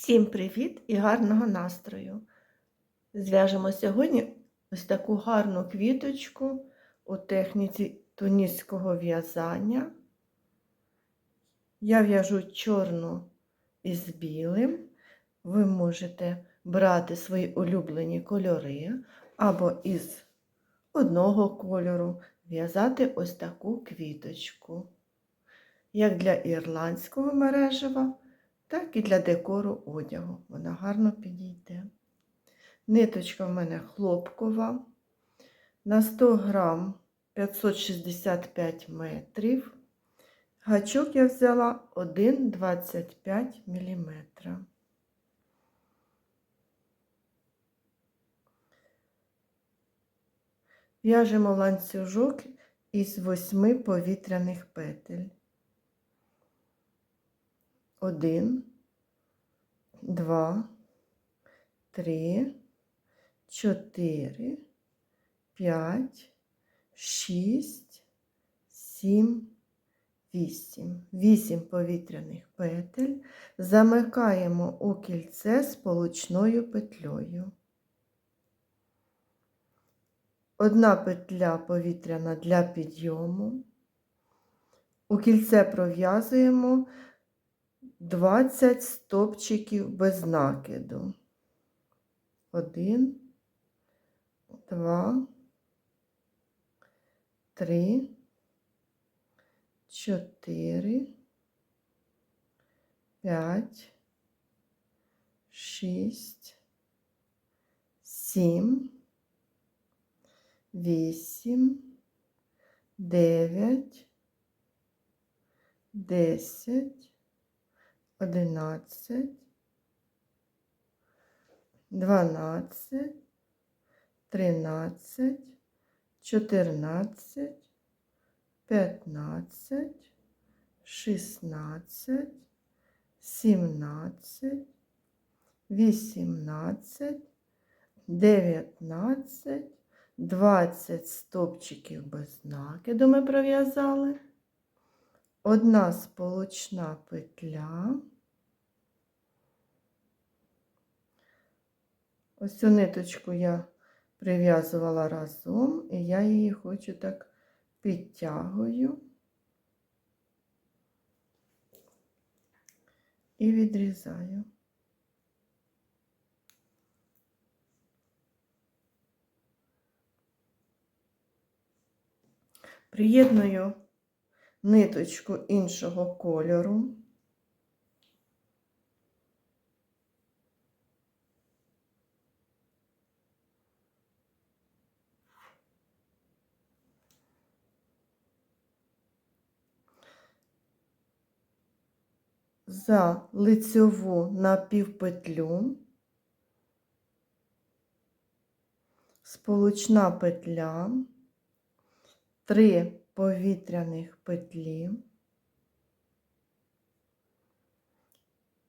Всім привіт і гарного настрою! Зв'яжемо сьогодні ось таку гарну квіточку у техніці туніського в'язання. Я в'яжу чорну із білим. Ви можете брати свої улюблені кольори або із одного кольору в'язати ось таку квіточку, як для ірландського мережева так і для декору одягу. Вона гарно підійде. Ниточка в мене хлопкова. На 100 грам 565 метрів. Гачок я взяла 1,25 мм. В'яжемо ланцюжок із 8 повітряних петель. Один, два, три, чотири, п'ять, шість, сім, вісім. Вісім повітряних петель. Замикаємо у кільце сполучною петлею. Одна петля повітряна для підйому. У кільце пров'язуємо 20 стопчиків без накиду. Один, два, три, чотири, п'ять, шість, сім, вісім, дев'ять, десять одинадцять, дванадцять, тринадцять, чотирнадцять, п'ятнадцять, шістнадцять, сімнадцять, вісімнадцять, дев'ятнадцять, двадцять стопчиків без накиду ми пров'язали. Одна сполучна петля. Ось цю ниточку я прив'язувала разом, і я її хочу так підтягую і відрізаю. Приєдную ниточку іншого кольору. За лицьову напівпетлю, сполучна петля, три повітряних петлі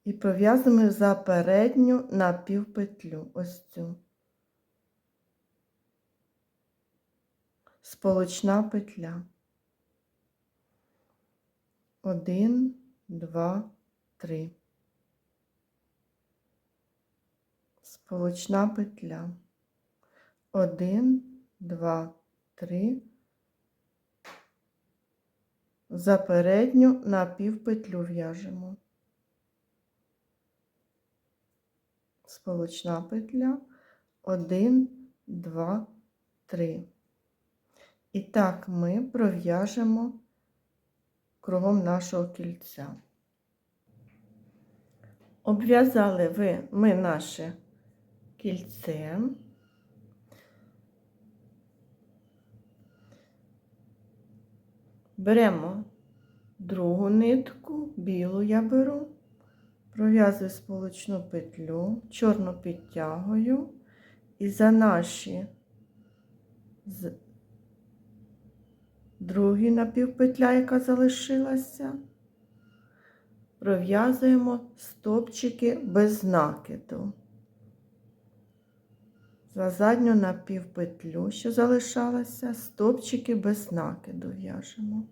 і пров'язуємо за передню напівпетлю, ось цю. Сполучна петля. Один, два, три. Сполучна петля. Один, два, три. За передню напівпетлю в'яжемо. Сполучна петля. Один, два, три. І так ми пров'яжемо кругом нашого кільця. Обв'язали ви ми наше кільце. Беремо другу нитку, білу я беру, пров'язую сполучну петлю, чорну підтягую і за наші з другі напівпетля, яка залишилася, пров'язуємо стопчики без накиду. За задню напівпетлю, що залишалася, стопчики без накиду в'яжемо.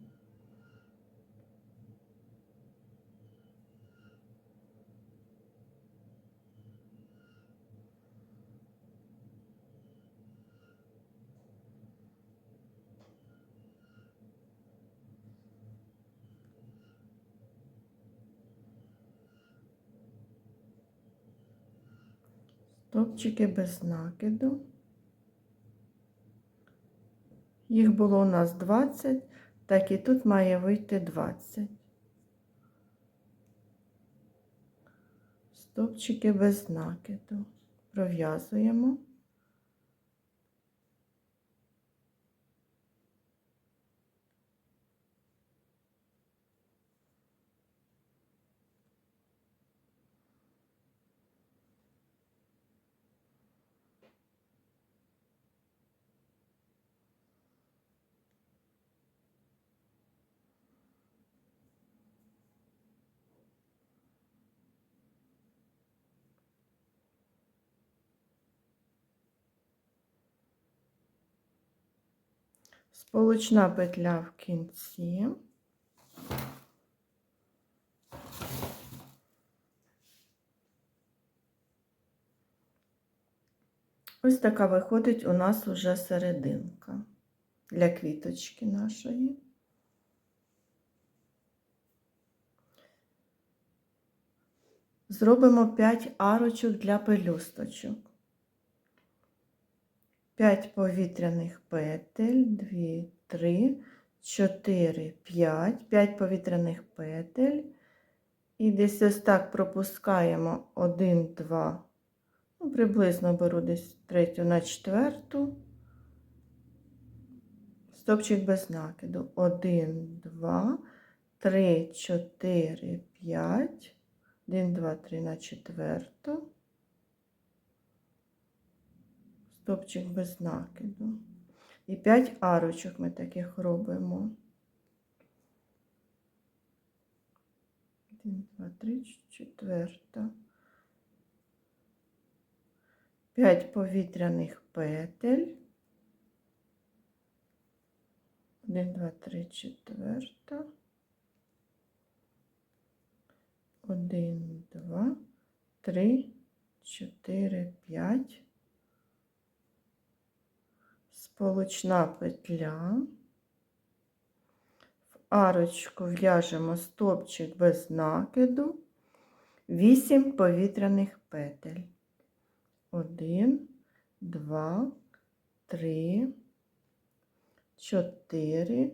Стопчики без накиду. Їх було у нас 20, так і тут має вийти 20. Стопчики без накиду. Пров'язуємо. Сполучна петля в кінці. Ось така виходить у нас уже серединка для квіточки нашої. Зробимо 5 арочок для пелюсточок. 5 повітряних петель, 2, 3, 4, 5, 5 повітряних петель. І десь ось так пропускаємо 1, 2, ну, приблизно беру десь третю на четверту. Стопчик без накиду. 1, 2, 3, 4, 5. 1, 2, 3 на четверту. Стопчик без накиду. І 5 арочок ми таких робимо. 1, 2, 3, четверта. 5 повітряних петель. 1, 2, 3, четверта. 1, 2, 3, 4, 5. Сполучна петля. В арочку в'яжемо стопчик без накиду, 8 повітряних петель. 1, 2, 3, 4,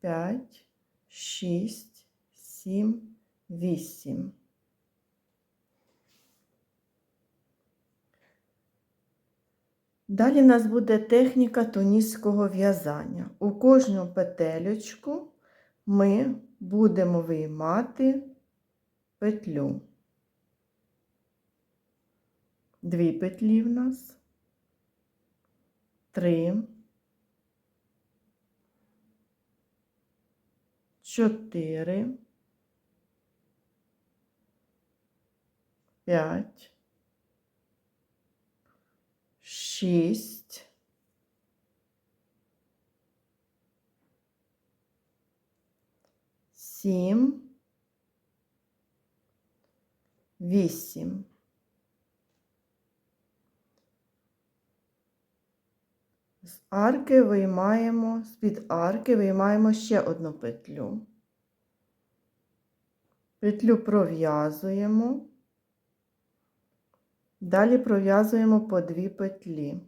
5, 6, 7, 8. Далі у нас буде техніка туніського в'язання. У кожну петелечку ми будемо виймати петлю. Дві петлі в нас, три, чотири, п'ять, шість, сім, вісім. З арки виймаємо, з-під арки виймаємо ще одну петлю. Петлю пров'язуємо. Далі пров'язуємо по дві петлі.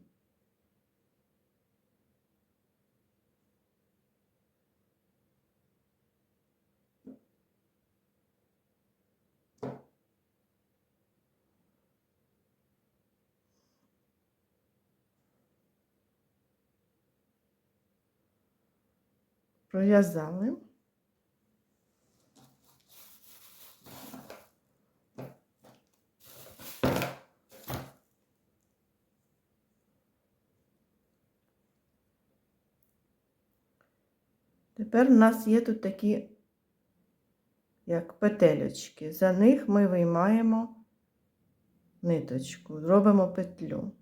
Пров'язали. Тепер у нас є тут такі, як петелечки. За них ми виймаємо ниточку, робимо петлю.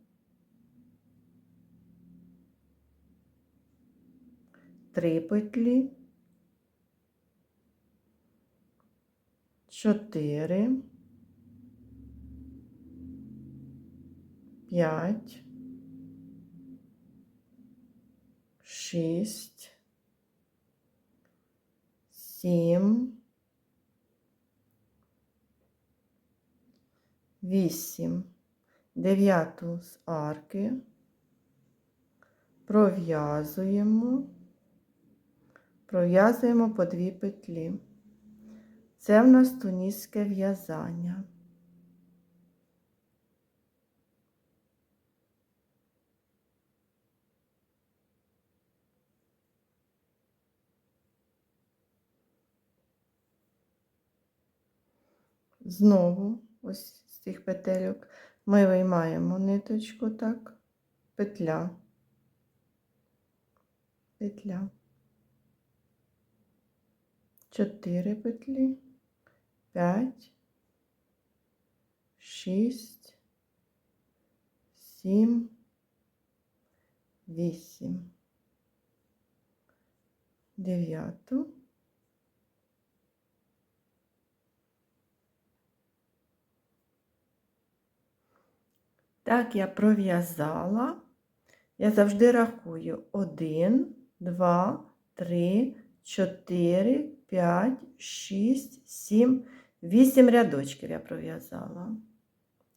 Три петлі, чотири, п'ять, шість, сім, вісім. дев'яту з арки, пров'язуємо, пров'язуємо по дві петлі. Це в нас туніське в'язання. Знову ось з цих петельок. Ми виймаємо ниточку так, петля, петля, чотири петлі, п'ять, шість, сім, вісім, дев'яту. Так, я пров'язала. Я завжди рахую 1, 2, 3, 4, 5, 6, 7, 8 рядочків я пров'язала.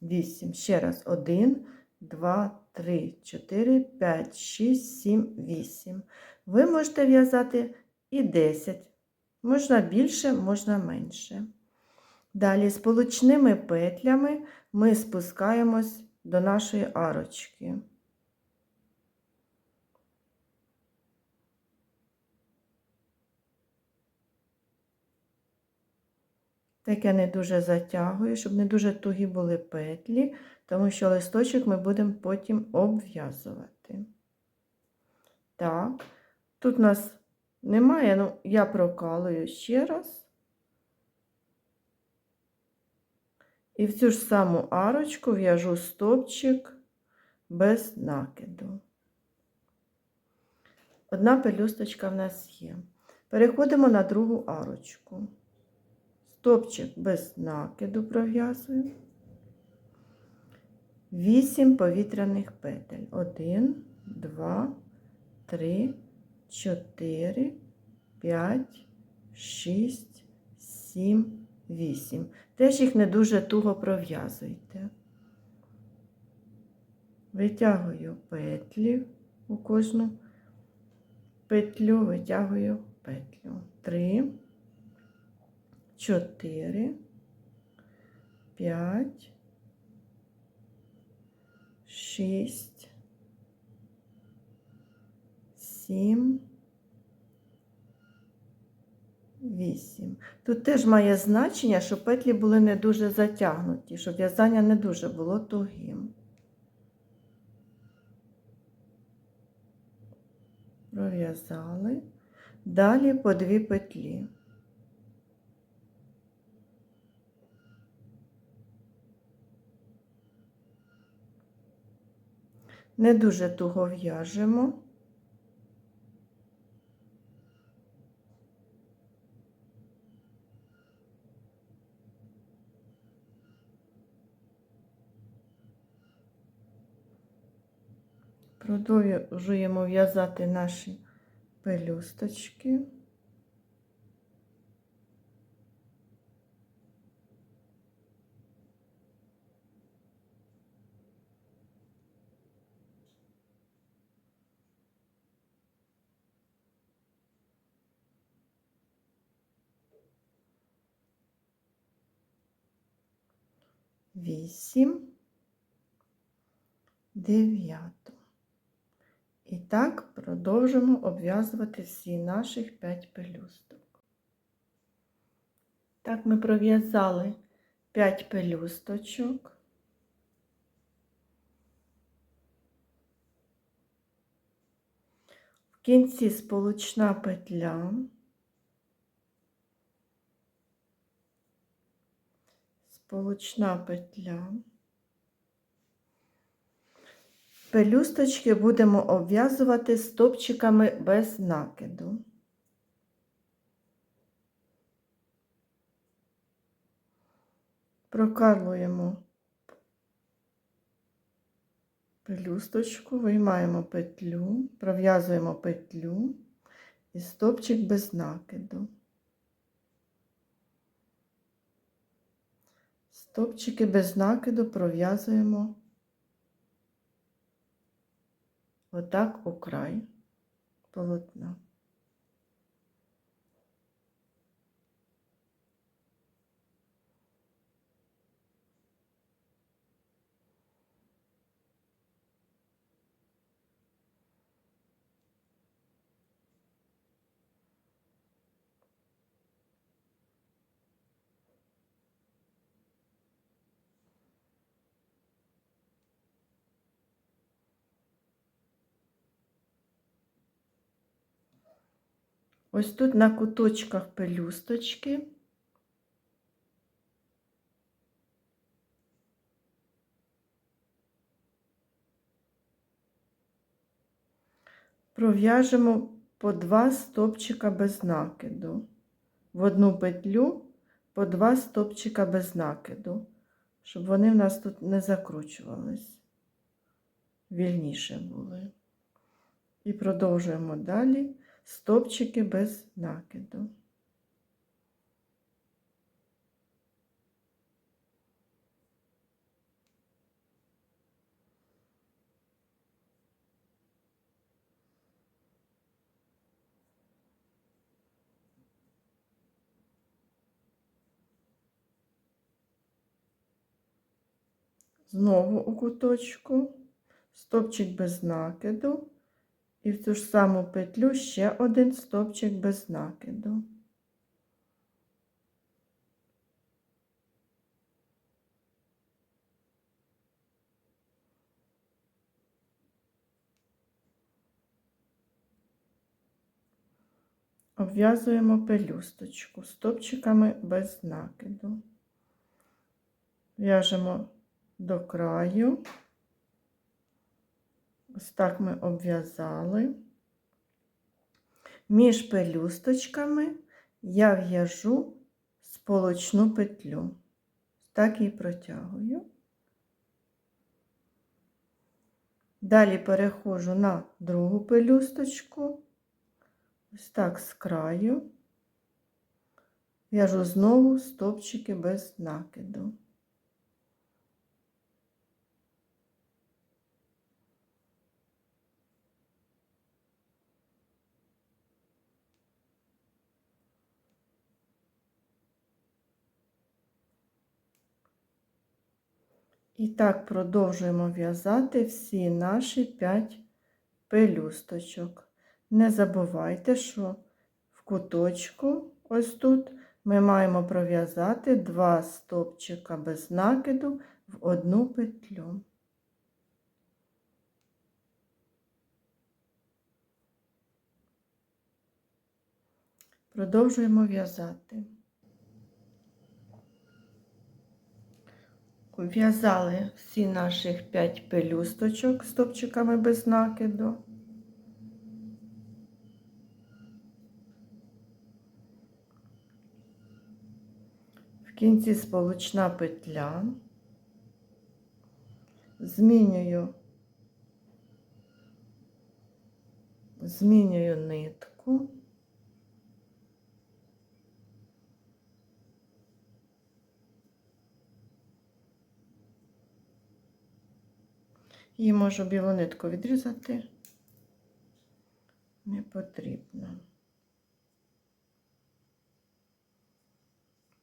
8. Ще раз. 1, 2, 3, 4, 5, 6, 7, 8. Ви можете в'язати і 10. Можна більше, можна менше. Далі сполучними петлями ми спускаємось до нашої арочки. Так я не дуже затягую, щоб не дуже тугі були петлі, тому що листочок ми будемо потім обв'язувати. Так, тут у нас немає, ну я прокалую ще раз. І в цю ж саму арочку в'яжу стовпчик без накиду. Одна пелюсточка в нас є. Переходимо на другу арочку. Стопчик без накиду пров'язую. 8 повітряних петель. 1, 2, 3, 4, 5, 6, 7, 8. Теж їх не дуже туго пров'язуйте. Витягую петлі у кожну петлю, витягую петлю. 3, 4, 5, 6, 7, 8. Тут теж має значення, щоб петлі були не дуже затягнуті, щоб в'язання не дуже було тугим. Пров'язали. Далі по дві петлі. Не дуже туго в'яжемо. Продовжуємо в'язати наші пелюсточки. Вісім, дев'яту. І так продовжимо обв'язувати всі наших 5 пелюсток. Так, ми пров'язали 5 пелюсточок. В кінці сполучна петля. Сполучна петля. Пелюсточки будемо обв'язувати стопчиками без накиду. Прокалуємо пелюсточку, виймаємо петлю, пров'язуємо петлю і стопчик без накиду. Стопчики без накиду пров'язуємо отак у край полотна. Ось тут на куточках пелюсточки. Пров'яжемо по два стопчика без накиду. В одну петлю по два стопчика без накиду, щоб вони в нас тут не закручувались, вільніше були. І продовжуємо далі стопчики без накиду. Знову у куточку, стопчик без накиду. І в ту ж саму петлю ще один стопчик без накиду. Обв'язуємо пелюсточку стопчиками без накиду. В'яжемо до краю. Ось так ми обв'язали. Між пелюсточками я в'яжу сполочну петлю. Так і протягую. Далі переходжу на другу пелюсточку, ось так з краю, в'яжу знову стопчики без накиду. І так продовжуємо в'язати всі наші 5 пелюсточок. Не забувайте, що в куточку, ось тут, ми маємо пров'язати 2 стопчика без накиду в одну петлю. Продовжуємо в'язати. В'язали всі наших 5 пелюсточок стопчиками без накиду. В кінці сполучна петля, змінюю, змінюю нитку. Її можу білу нитку відрізати. Не потрібно.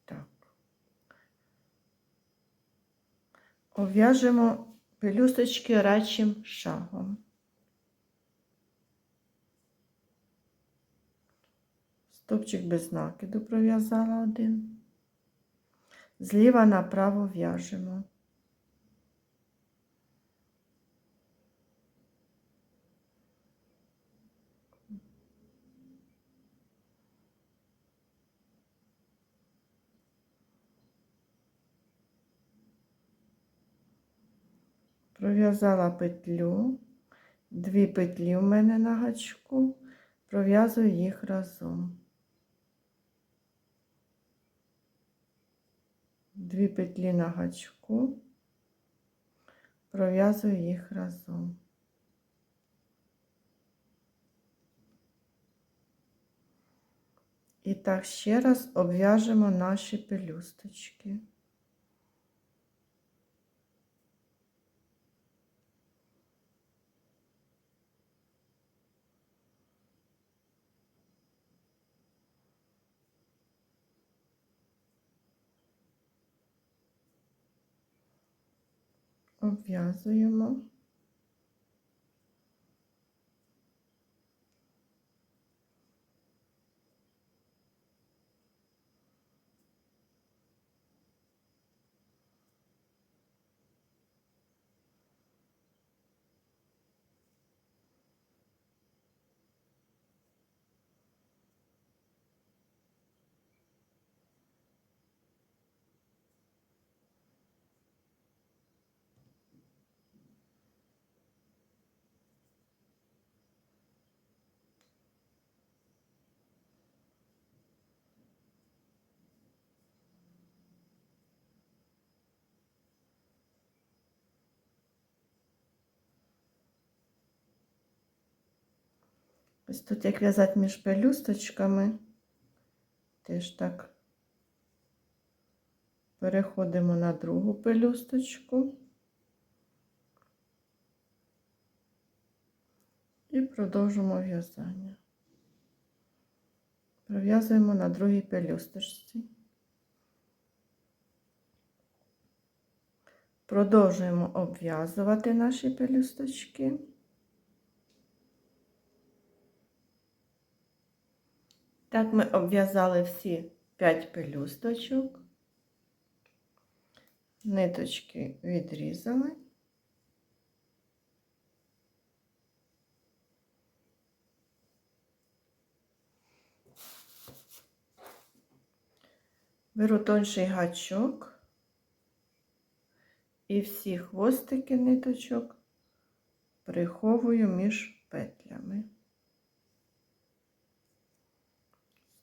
Так. Ов'яжемо пелюсточки рачим шагом. Стопчик без накиду пров'язала один. Зліва направо в'яжемо. Пров'язала петлю, дві петлі в мене на гачку, пров'язую їх разом. Дві петлі на гачку, пров'язую їх разом. І так ще раз обв'яжемо наші пелюсточки. Обв'язуємо. Ось тут як в'язати між пелюсточками, теж так переходимо на другу пелюсточку і продовжимо в'язання. Пров'язуємо на другій пелюсточці. Продовжуємо обв'язувати наші пелюсточки. Так ми обв'язали всі 5 пелюсточок, ниточки відрізали. Беру тонший гачок і всі хвостики ниточок приховую між петлями.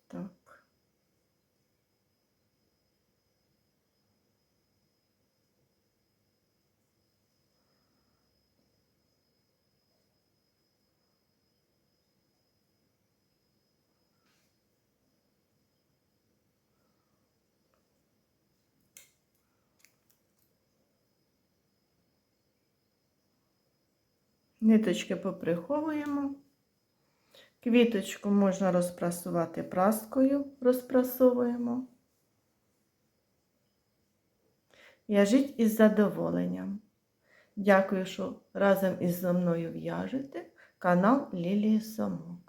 Так. Ниточки поприховуємо. Квіточку можна розпрасувати праскою, розпрасовуємо. В'яжіть із задоволенням. Дякую, що разом із мною в'яжете канал Лілії Само.